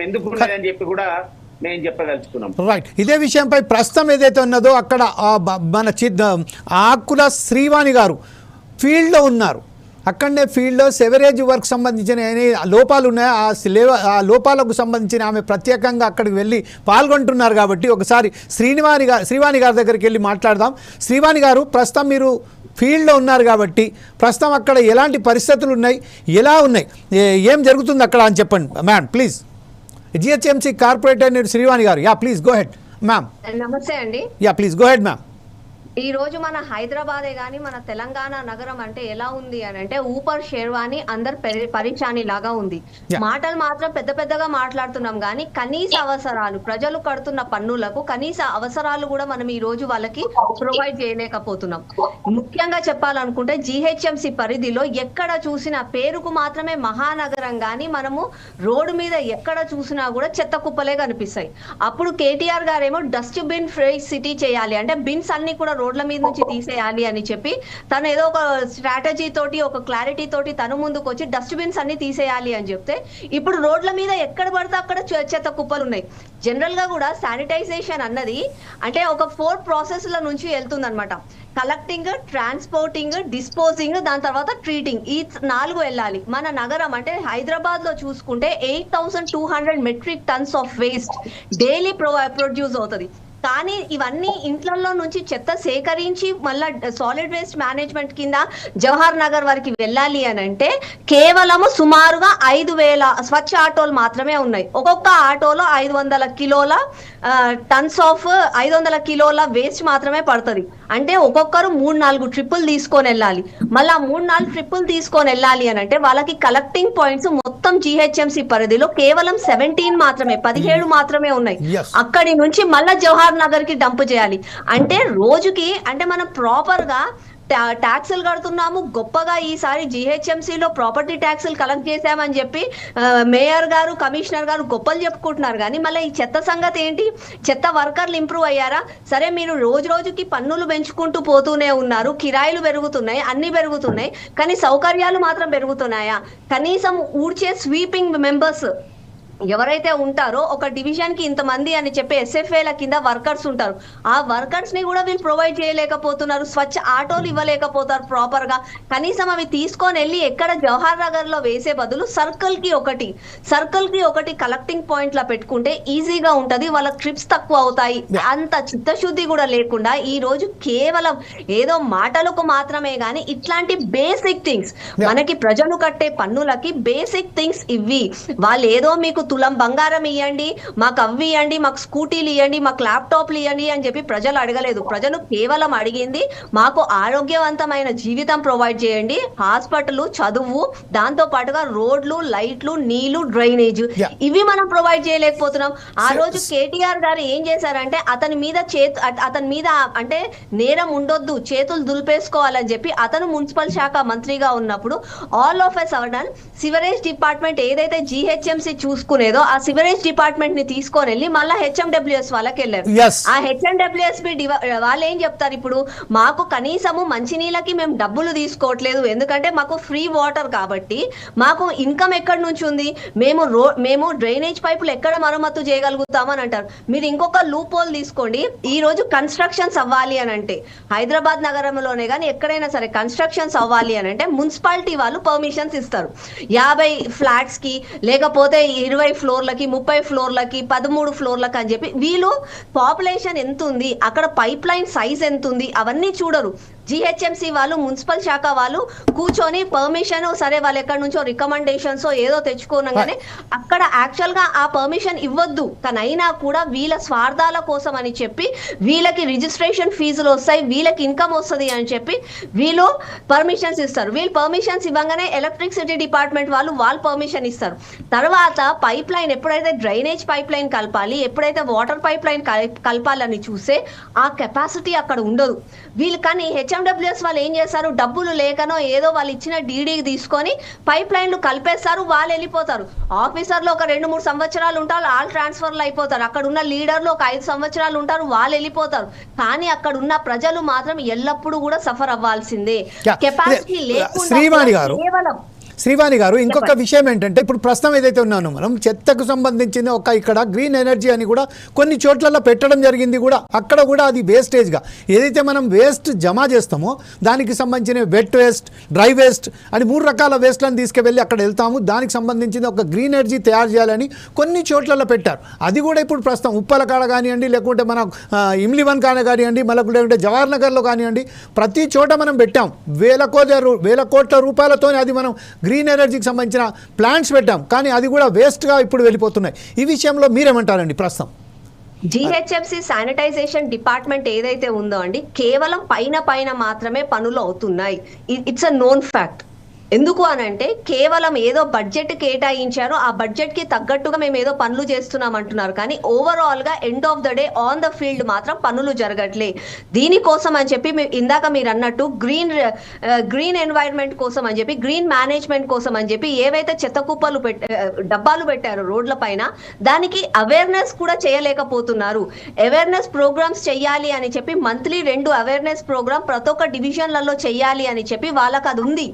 ఎందుకు ఉన్నదని చెప్పి కూడా మేము చెప్పదలుచుకున్నాం. రైట్ ఇదే విషయంపై ప్రస్తుతం ఏదైతే ఉన్నదో అక్కడ మన చిద్ ఆకుల శ్రీవాణి గారు ఫీల్డ్లో ఉన్నారు. అక్కడనే ఫీల్డ్లో సెవరేజ్ వర్క్ సంబంధించిన ఏని లోపాలు ఉన్నాయో ఆ లేవ- ఆ లోపాలకు సంబంధించిన ఆమె ప్రత్యేకంగా అక్కడికి వెళ్ళి పాల్గొంటున్నారు కాబట్టి ఒకసారి శ్రీనివాణి గారు శ్రీవాణి గారి దగ్గరికి వెళ్ళి మాట్లాడదాం. శ్రీవాణి గారు ప్రస్తుతం మీరు ఫీల్డ్లో ఉన్నారు కాబట్టి ప్రస్తుతం అక్కడ ఎలాంటి పరిస్థితులు ఉన్నాయి? ఎలా ఉన్నాయి? ఏ- ఏం జరుగుతుంది అక్కడ అని చెప్పండి. Ma'am please GHMC corporator Srivani గారు. Yeah please go ahead ma'am నమస్తే అండి. Yeah please go ahead ma'am ఈ రోజు మన హైదరాబాదే గాని మన తెలంగాణ నగరం అంటే ఎలా ఉంది అని అంటే ఊపర్ షేర్వాణి అందరు పెరి- పరిశాని లాగా ఉంది. మాటలు మాత్రం పెద్ద పెద్దగా మాట్లాడుతున్నాం కానీ కనీస అవసరాలు ప్రజలు కడుతున్న పన్నులకు కనీస అవసరాలు కూడా మనం ఈ రోజు వాళ్ళకి ప్రొవైడ్ చేయలేకపోతున్నాం. ముఖ్యంగా చెప్పాలనుకుంటే జిహెచ్ఎంసి పరిధిలో ఎక్కడ చూసినా పేరుకు మాత్రమే మహానగరం గాని మనము రోడ్డు మీద ఎక్కడ చూసినా కూడా చెత్త కుప్పలే కనిపిస్తాయి. అప్పుడు కేటీఆర్ గారేమో డస్ట్ బిన్ ఫ్రీ సిటీ చేయాలి అంటే బిన్స్ అన్ని కూడా రోడ్ల మీద నుంచి తీసేయాలి అని చెప్పి తను ఏదో ఒక స్ట్రాటజీ తోటి ఒక క్లారిటీ తోటి తను ముందుకు వచ్చి డస్ట్ బిన్స్ అన్ని తీసేయాలి అని చెప్తే ఇప్పుడు రోడ్ల మీద ఎక్కడ పడితే అక్కడ చె- చెత్త కుప్పలు ఉన్నాయి. జనరల్గా కూడా శానిటైజేషన్ అన్నది అంటే ఒక ఫోర్ ప్రాసెస్ ల నుంచి వెళ్తుంది అనమాట కలెక్టింగ్ ట్రాన్స్పోర్టింగ్ డిస్పోజింగ్ దాని తర్వాత ట్రీటింగ్ ఈ నాలుగు వెళ్ళాలి. మన నగరం అంటే హైదరాబాద్లో చూసుకుంటే eight thousand two hundred metric tons of waste daily produce అవుతుంది. కానీ ఇవన్నీ ఇంట్లలో నుంచి చెత్త సేకరించి మళ్ళా సాలిడ్ వేస్ట్ మేనేజ్మెంట్ కింద జవహర్ నగర్ వరకు వెళ్ళాలి అని అంటే కేవలము సుమారుగా ఐదు వేల స్వచ్ఛ ఆటోలు మాత్రమే ఉన్నాయి. ఒక్కొక్క ఆటోలో ఐదు వందల కిలోల టన్స్ ఆఫ్ ఐదు వందల కిలోల వేస్ట్ మాత్రమే పడుతుంది. అంటే ఒక్కొక్కరు మూడు నాలుగు ట్రిప్పులు తీసుకొని వెళ్ళాలి. మళ్ళా మూడు నాలుగు ట్రిప్పులు తీసుకొని వెళ్ళాలి అని అంటే వాళ్ళకి కలెక్టింగ్ పాయింట్స్ మొత్తం జిహెచ్ఎంసి పరిధిలో కేవలం సెవెంటీన్ మాత్రమే పదిహేడు మాత్రమే ఉన్నాయి. అక్కడి నుంచి మళ్ళా జవహర్ నగర్కి డంప్ చేయాలి. అంటే రోజుకి అంటే మనం ప్రాపర్గా టా- ట్యాక్సులు కడుతున్నాము. గొప్పగా ఈసారి GHMC లో ప్రాపర్టీ ట్యాక్సులు కలెక్ట్ చేశామని చెప్పి మేయర్ గారు కమిషనర్ గారు గొప్పలు చెప్పుకుంటున్నారు. కానీ మళ్ళీ ఈ చెత్త సంగతి ఏంటి? చెత్త వర్కర్లు ఇంప్రూవ్ అయ్యారా? సరే మీరు రోజు రోజుకి పన్నులు పెంచుకుంటూ పోతూనే ఉన్నారు. కిరాయిలు పెరుగుతున్నాయి అన్ని పెరుగుతున్నాయి. కానీ సౌకర్యాలు మాత్రం పెరుగుతున్నాయా? కనీసం ఊడ్చే స్వీపింగ్ మెంబర్స్ ఎవరైతే ఉంటారో ఒక డివిజన్కి ఇంతమంది అని చెప్పి ఎస్ఎఫ్ఏల కింద వర్కర్స్ ఉంటారు. ఆ వర్కర్స్ని కూడా వీళ్ళు ప్రొవైడ్ చేయలేకపోతున్నారు. స్వచ్ఛ ఆటోలు ఇవ్వలేకపోతారు ప్రాపర్గా కనీసం అవి తీసుకొని వెళ్ళి ఎక్కడ జవహర్ నగర్లో వేసే బదులు సర్కిల్కి ఒకటి సర్కిల్కి ఒకటి కలెక్టింగ్ పాయింట్ లా పెట్టుకుంటే ఈజీగా ఉంటది. వాళ్ళ ట్రిప్స్ తక్కువ అవుతాయి. అంత చిత్తశుద్ధి కూడా లేకుండా ఈ రోజు కేవలం ఏదో మాటలకు మాత్రమే గాని ఇట్లాంటి బేసిక్ థింగ్స్ మనకి ప్రజలు కట్టే పన్నులకి బేసిక్ థింగ్స్ ఇవి వాళ్ళు ఏదో మీకు తులం బంగారం ఇవ్వండి మాకు అవి ఇవ్వండి మాకు స్కూటీలు ఇవ్వండి మాకు ల్యాప్టాప్లు ఇవ్వండి అని చెప్పి ప్రజలు అడగలేదు. ప్రజలు కేవలం అడిగింది మాకు ఆరోగ్యవంతమైన జీవితం ప్రొవైడ్ చేయండి. హాస్పిటల్ చదువు దాంతో పాటుగా రోడ్లు లైట్లు నీళ్ళు డ్రైనేజ్. ఇవి మనం ప్రొవైడ్ చేయలేకపోతున్నాం. ఆ రోజు కేటీఆర్ గారు ఏం చేశారంటే అతని మీద చేతు అత- అతని మీద అంటే నేరం ఉండొద్దు చేతులు దులిపేసుకోవాలని చెప్పి అతను మున్సిపల్ శాఖ మంత్రిగా ఉన్నప్పుడు all of a sudden sewerage department ఏదైతే జిహెచ్ఎంసి చూసుకునేదో ఆ సివరేజ్ డిపార్ట్మెంట్ని తీసుకొని వెళ్ళి మళ్ళీ హెచ్ఎండబ్ల్యూఎస్ వాళ్ళకి వెళ్ళారు. ఆ హెచ్ఎండబ్ల్యూఎస్పి వాళ్ళు ఏం చెప్తారు ఇప్పుడు? మాకు కనీసము మంచినీళ్ళకి మేము డబ్బులు తీసుకోవట్లేదు. ఎందుకంటే మాకు ఫ్రీ వాటర్ కాబట్టి మాకు ఇన్కమ్ ఎక్కడి నుంచి ఉంది? మేము రో మేము డ్రైనేజ్ పైపులు ఎక్కడ మరమ్మతు చేయగలుగుతామని అంటారు. మీరు ఇంకొక లూప్ హోల్ తీసుకోండి. ఈ రోజు కన్స్ట్రక్షన్స్ అవ్వాలి అని అంటే హైదరాబాద్ నగరంలోనే కానీ ఎక్కడైనా సరే కన్స్ట్రక్షన్స్ అవ్వాలి అని అంటే మున్సిపాలిటీ వాళ్ళు పర్మిషన్స్ ఇస్తారు. యాభై ఫ్లాట్స్కి లేకపోతే ఇరవై ఫ్లోర్లకి ముప్పై ఫ్లోర్లకి పదమూడు ఫ్లోర్లకి అని చెప్పి వీళ్ళు పాపులేషన్ ఎంత ఉంది అక్కడ పైప్ లైన్ సైజ్ ఎంత ఉంది అవన్నీ చూడరు. జిహెచ్ఎంసి వాళ్ళు మున్సిపల్ శాఖ వాళ్ళు కూర్చొని పర్మిషన్ సరే వాళ్ళు ఎక్కడి నుంచో రికమెండేషన్స్ ఏదో తెచ్చుకోనగానే అక్కడ యాక్చువల్గా ఆ పర్మిషన్ ఇవ్వద్దు. కానీ అయినా కూడా వీళ్ళ స్వార్థాల కోసం అని చెప్పి వీళ్ళకి రిజిస్ట్రేషన్ ఫీజులు వస్తాయి వీళ్ళకి ఇన్కమ్ వస్తుంది అని చెప్పి వీళ్ళు పర్మిషన్స్ ఇస్తారు. వీళ్ళు పర్మిషన్స్ ఇవ్వగానే ఎలక్ట్రిసిటీ డిపార్ట్మెంట్ వాళ్ళు వాళ్ళు పర్మిషన్ ఇస్తారు. తర్వాత పైప్ లైన్ ఎప్పుడైతే డ్రైనేజ్ పైప్ లైన్ కలపాలి ఎప్పుడైతే వాటర్ పైప్ లైన్ కలపాలని చూస్తే ఆ కెపాసిటీ అక్కడ ఉండదు. వీళ్ళు కానీ హెచ్ఎండబ్ల్యూఎస్ వాళ్ళు ఏం చేస్తారు డబ్బులు లేకనో ఏదో వాళ్ళు ఇచ్చిన డీడీ తీసుకొని పైప్ లైన్లు కలిపేస్తారు వాళ్ళు వెళ్ళిపోతారు ఆఫీసర్లు ఒక రెండు మూడు సంవత్సరాలు ఉంటారు ఆల్ ట్రాన్స్ఫర్లు అయిపోతారు అక్కడ ఉన్న లీడర్లు ఒక ఐదు సంవత్సరాలు ఉంటారు వాళ్ళు వెళ్ళిపోతారు కానీ అక్కడ ఉన్న ప్రజలు మాత్రం ఎల్లప్పుడూ కూడా సఫర్ అవ్వాల్సిందే. కెపాసిటీ. లేకుండా. కేవలం శ్రీవాణి గారు ఇంకొక విషయం ఏంటంటే ఇప్పుడు ప్రస్తుతం ఏదైతే ఉన్నానో మనం చెత్తకు సంబంధించిన ఒక ఇక్కడ గ్రీన్ ఎనర్జీ అని కూడా కొన్ని చోట్లలో పెట్టడం జరిగింది కూడా. అక్కడ కూడా అది వేస్టేజ్గా. ఏదైతే మనం వేస్ట్ జమ చేస్తామో దానికి సంబంధించిన వెట్ వేస్ట్ డ్రై వేస్ట్ అని మూడు రకాల వేస్ట్లను తీసుకువెళ్ళి అక్కడ వెళ్తాము. దానికి సంబంధించిన ఒక గ్రీన్ ఎనర్జీ తయారు చేయాలని కొన్ని చోట్లలో పెట్టారు. అది కూడా ఇప్పుడు ప్రస్తుతం ఉప్పల కాడ కానివ్వండి లేకుంటే మన ఇమ్లివన్ కాడ కానివ్వండి మళ్ళీ లేకుంటే జవహర్ నగర్లో కానివ్వండి ప్రతి చోట మనం పెట్టాం. వేల కోట్ల వేల కోట్ల రూపాయలతో అది మనం గ్రీన్ ఎనర్జీకి సంబంధించిన ప్లాంట్స్ పెట్టాం. కానీ అది కూడా వేస్ట్గా ఇప్పుడు వెళ్ళిపోతున్నాయి. ఈ విషయంలో మీరేమంటారండి ప్రస్తుతం? జిహెచ్ఎంసి శానిటైజేషన్ డిపార్ట్మెంట్ ఏదైతే ఉందో అండి కేవలం పైన పైన మాత్రమే పనులు అవుతున్నాయి. It's a known fact. ఎందుకు అని అంటే కేవలం ఏదో బడ్జెట్ కేటాయించారు ఆ బడ్జెట్కి తగ్గట్టుగా మేము ఏదో పనులు చేస్తున్నాం అంటున్నారు. కానీ ఓవరాల్గా end of the day on the field మాత్రం పనులు జరగట్లే. దీనికోసం అని చెప్పి ఇందాక మీరు అన్నట్టు గ్రీన్ గ్రీన్ ఎన్వైరన్మెంట్ కోసం అని చెప్పి గ్రీన్ మేనేజ్మెంట్ కోసం అని చెప్పి ఏవైతే చెత్త కుప్పలు పెట్ట uh, డబ్బాలు పెట్టారో రోడ్ల పైన దానికి అవేర్నెస్ కూడా చేయలేకపోతున్నారు. అవేర్నెస్ ప్రోగ్రామ్స్ చెయ్యాలి అని చెప్పి మంత్లీ రెండు అవేర్నెస్ ప్రోగ్రామ్ ప్రతి ఒక్క డివిజన్లలో చెయ్యాలి అని చెప్పి వాళ్ళకి అది ఉంది.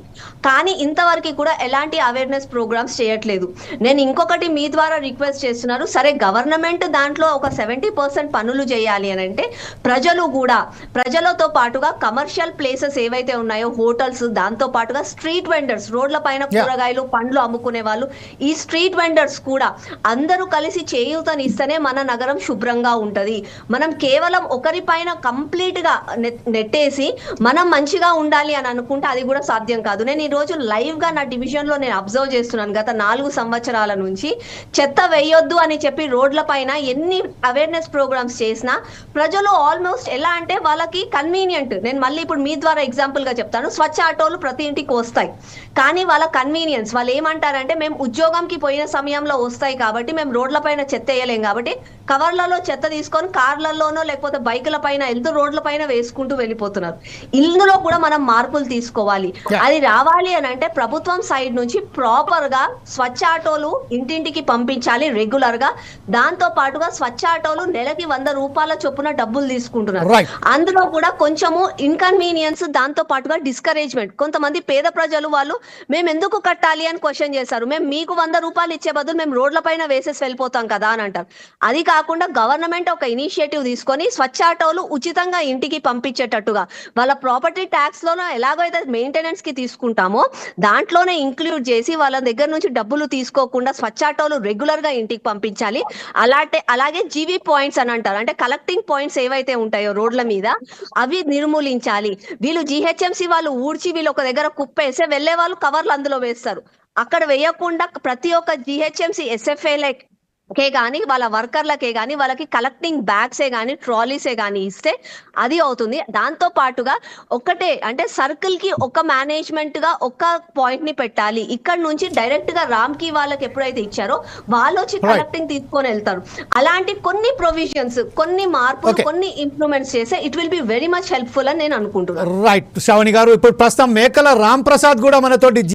కానీ ఇంతవరకు కూడా ఎలాంటి అవేర్నెస్ ప్రోగ్రామ్స్ చేయట్లేదు. నేను ఇంకొకటి మీ ద్వారా రిక్వెస్ట్ చేస్తున్నారు సరే గవర్నమెంట్ దాంట్లో ఒక సెవెంటీ పర్సెంట్ పనులు చేయాలి అని అంటే ప్రజలు కూడా ప్రజలతో పాటుగా కమర్షియల్ ప్లేసెస్ ఏవైతే ఉన్నాయో హోటల్స్ దాంతో పాటుగా స్ట్రీట్ వెండర్స్ రోడ్ల పైన. కూరగాయలు పండ్లు అమ్ముకునే వాళ్ళు ఈ స్ట్రీట్ వెండర్స్ కూడా అందరూ కలిసి చేయూతనిస్తేనే మన నగరం శుభ్రంగా ఉంటది. మనం కేవలం ఒకరి పైన కంప్లీట్గా నెట్- నెట్టేసి మనం మంచిగా ఉండాలి అని అనుకుంటే అది కూడా సాధ్యం కాదు. నేను ఈ రోజు లైవ్గా నా డివిజన్లో నేను అబ్జర్వ్ చేస్తున్నాను గత నాలుగు సంవత్సరాల నుంచి. చెత్త వేయొద్దు అని చెప్పి రోడ్ల పైన ఎన్ని అవేర్నెస్ ప్రోగ్రామ్స్ చేసినా ప్రజలు ఆల్మోస్ట్ ఎలా అంటే వాళ్ళకి కన్వీనియంట్ నేను మళ్ళీ ఇప్పుడు మీ ద్వారా ఎగ్జాంపుల్గా చెప్తాను. స్వచ్ఛ ఆటోలు ప్రతి ఇంటికి వస్తాయి. కానీ వాళ్ళ కన్వీనియన్స్ వాళ్ళు ఏమంటారంటే మేము ఉద్యోగంకి పోయిన సమయంలో వస్తాయి కాబట్టి మేము రోడ్ల పైన చెత్త వేయలేం కాబట్టి కవర్లలో చెత్త తీసుకొని కార్లలోనో లేకపోతే బైకుల పైన వెళ్తూ రోడ్ల పైన వేసుకుంటూ వెళ్ళిపోతున్నారు. ఇందులో కూడా మనం మార్పులు తీసుకోవాలి. అది రావాలి అని అంటే ప్రభుత్వం సైడ్ నుంచి ప్రాపర్గా స్వచ్ఛ ఆటోలు ఇంటింటికి పంపించాలి రెగ్యులర్గా. దాంతో పాటుగా స్వచ్ఛ ఆటోలు నెలకి వంద రూపాయల చొప్పున డబ్బులు తీసుకుంటున్నారు. అందులో కూడా కొంచెము ఇన్కన్వీనియన్స్ దాంతో పాటుగా డిస్కరేజ్మెంట్ కొంతమంది పేద ప్రజలు వాళ్ళు మేము ఎందుకు కట్టాలి? అని క్వశ్చన్ చేశారు మేము మీకు వంద రూపాయలు ఇచ్చే బదులు మేము రోడ్ల పైన వేసేసి వెళ్ళిపోతాం కదా అని అంటారు. అది కాకుండా గవర్నమెంట్ ఒక ఇనిషియేటివ్ తీసుకొని స్వచ్ఛ ఆటోలు ఉచితంగా ఇంటికి పంపించేటట్టుగా. వాళ్ళ ప్రాపర్టీ ట్యాక్స్ లోనో ఎలాగో అయితే మెయింటెనెన్స్కి తీసుకుంటామో దాంట్లోనే ఇంక్లూడ్ చేసి వాళ్ళ దగ్గర నుంచి డబ్బులు తీసుకోకుండా స్వచ్ఛాటోలు రెగ్యులర్గా ఇంటికి పంపించాలి. అలాంటి అలాగే జీవీ పాయింట్స్ అని అంటారు. అంటే కలెక్టింగ్ పాయింట్స్ ఏవైతే ఉంటాయో రోడ్ల మీద అవి నిర్మూలించాలి. వీళ్ళు జిహెచ్ఎంసి వాళ్ళు ఊడ్చి వీళ్ళు ఒక దగ్గర కుప్పేస్తే వెళ్ళే వాళ్ళు కవర్లు అందులో వేస్తారు. అక్కడ వేయకుండా ప్రతి ఒక్క జిహెచ్ఎంసి ఎస్ఎఫ్ఏ లైక్ కే కానీ వాళ్ళ వర్కర్లకే కానీ వాళ్ళకి కలెక్టింగ్ బ్యాగ్సే కానీ ట్రాలీసే కానీ ఇస్తే అది అవుతుంది. దాంతో పాటుగా ఒకటే అంటే సర్కిల్కి ఒక మేనేజ్మెంట్గా ఒక పాయింట్ని పెట్టాలి. ఇక్కడ నుంచి డైరెక్ట్గా రామ్కి వాళ్ళకి ఎప్పుడైతే ఇచ్చారో వాళ్ళు వచ్చి. కలెక్టింగ్ తీసుకొని వెళ్తారు. అలాంటి కొన్ని ప్రొవిజన్స్ కొన్ని మార్పులు. కొన్ని ఇంప్రూవ్మెంట్స్ చేస్తే it will be very much helpful అని నేను అనుకుంటున్నాను. రైట్ శ్రావణి గారు ఇప్పుడు ప్రస్తుతం మేకల రామ్ ప్రసాద్ కూడా మనతోటి